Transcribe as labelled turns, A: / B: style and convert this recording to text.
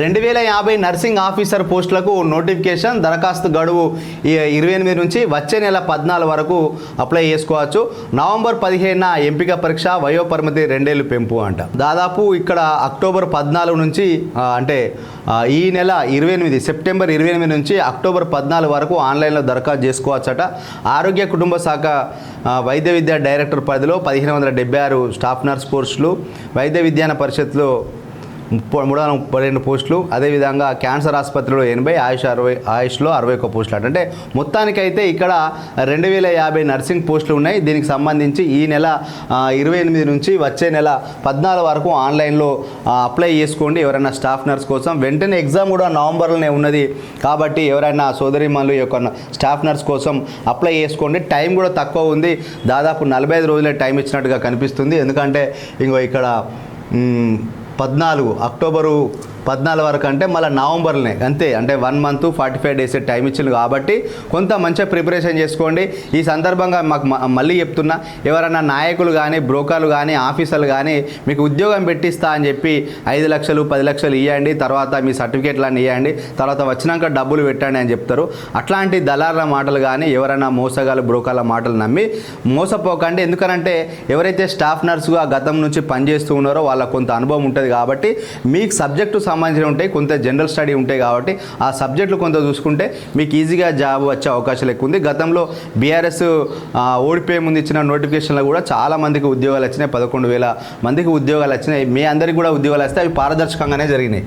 A: రెండు వేల యాభై నర్సింగ్ ఆఫీసర్ పోస్టులకు నోటిఫికేషన్ దరఖాస్తు గడువు ఇరవై ఎనిమిది నుంచి వచ్చే నెల పద్నాలుగు వరకు అప్లై చేసుకోవచ్చు. నవంబర్ పదిహేనున ఎంపిక పరీక్ష వయోపరిమితి రెండేళ్ళు పెంపు అంట. దాదాపు ఇక్కడ అక్టోబర్ పద్నాలుగు నుంచి అంటే ఈ నెల ఇరవై ఎనిమిది సెప్టెంబర్ ఇరవై ఎనిమిది నుంచి అక్టోబర్ పద్నాలుగు వరకు ఆన్లైన్లో దరఖాస్తు చేసుకోవచ్చట. ఆరోగ్య కుటుంబ శాఖ వైద్య విద్యా డైరెక్టర్ పరిధిలో పదిహేను వందల డెబ్బై ఆరు స్టాఫ్ నర్స్ పోస్టులు వైద్య విజ్ఞాన పరిషత్లో ముప్పై మూడు వందల ముప్పై రెండు పోస్టులు. అదేవిధంగా క్యాన్సర్ ఆసుపత్రిలో ఎనభై ఆయుష్ అరవై ఆయుష్లో అరవై ఒక్క పోస్టులు అంటే. మొత్తానికైతే ఇక్కడ రెండు వేల యాభై నర్సింగ్ పోస్టులు ఉన్నాయి. దీనికి సంబంధించి ఈ నెల ఇరవై ఎనిమిది నుంచి వచ్చే నెల పద్నాలుగు వరకు ఆన్లైన్లో అప్లై చేసుకోండి. ఎవరైనా స్టాఫ్ నర్స్ కోసం. వెంటనే ఎగ్జామ్ కూడా నవంబర్లోనే ఉన్నది. కాబట్టి ఎవరైనా సోదరిమణులు ఈ యొక్క స్టాఫ్ నర్స్ కోసం అప్లై చేసుకోండి. టైం కూడా తక్కువ ఉంది. దాదాపు నలభై ఐదు రోజులే టైం ఇచ్చినట్టుగా కనిపిస్తుంది. ఎందుకంటే ఇంకో ఇక్కడ పద్నాలుగు అక్టోబరు పద్నాలుగు వరకు అంటే మళ్ళీ నవంబర్లోనే అంతే. అంటే one month forty five days time ఇచ్చింది కాబట్టి కొంత మంచిగా ప్రిపరేషన్ చేసుకోండి. ఈ సందర్భంగా మాకు మళ్ళీ చెప్తున్నా ఎవరైనా నాయకులు కానీ బ్రోకర్లు కానీ ఆఫీసర్లు కానీ మీకు ఉద్యోగం పెట్టిస్తా అని చెప్పి ఐదు లక్షలు పది లక్షలు ఇవ్వండి తర్వాత మీ సర్టిఫికేట్లన్నీ ఇవ్వండి తర్వాత వచ్చినాక డబ్బులు పెట్టండి అని చెప్తారు. అట్లాంటి దళారుల మాటలు కానీ ఎవరైనా మోసగాలు బ్రోకర్ల మాటలు నమ్మి మోసపోకండి. ఎందుకనంటే ఎవరైతే స్టాఫ్ నర్సుగా గతం నుంచి పనిచేస్తూ ఉన్నారో వాళ్ళకు కొంత అనుభవం ఉంటుంది కాబట్టి మీకు సబ్జెక్టు సంబంధించి ఉంటాయి కొంత జనరల్ స్టడీ ఉంటాయి కాబట్టి ఆ సబ్జెక్టులు కొంత చూసుకుంటే మీకు ఈజీగా జాబ్ వచ్చే అవకాశాలు ఎక్కువ ఉంది. గతంలో బీఆర్ఎస్ ఓడిపోయే ముందు ఇచ్చిన నోటిఫికేషన్లో కూడా చాలా మందికి ఉద్యోగాలు వచ్చినాయి పదకొండు వేల మందికి ఉద్యోగాలు వచ్చినాయి. మీ అందరికీ కూడా ఉద్యోగాలు వస్తే అవి పారదర్శకంగానే జరిగినాయి.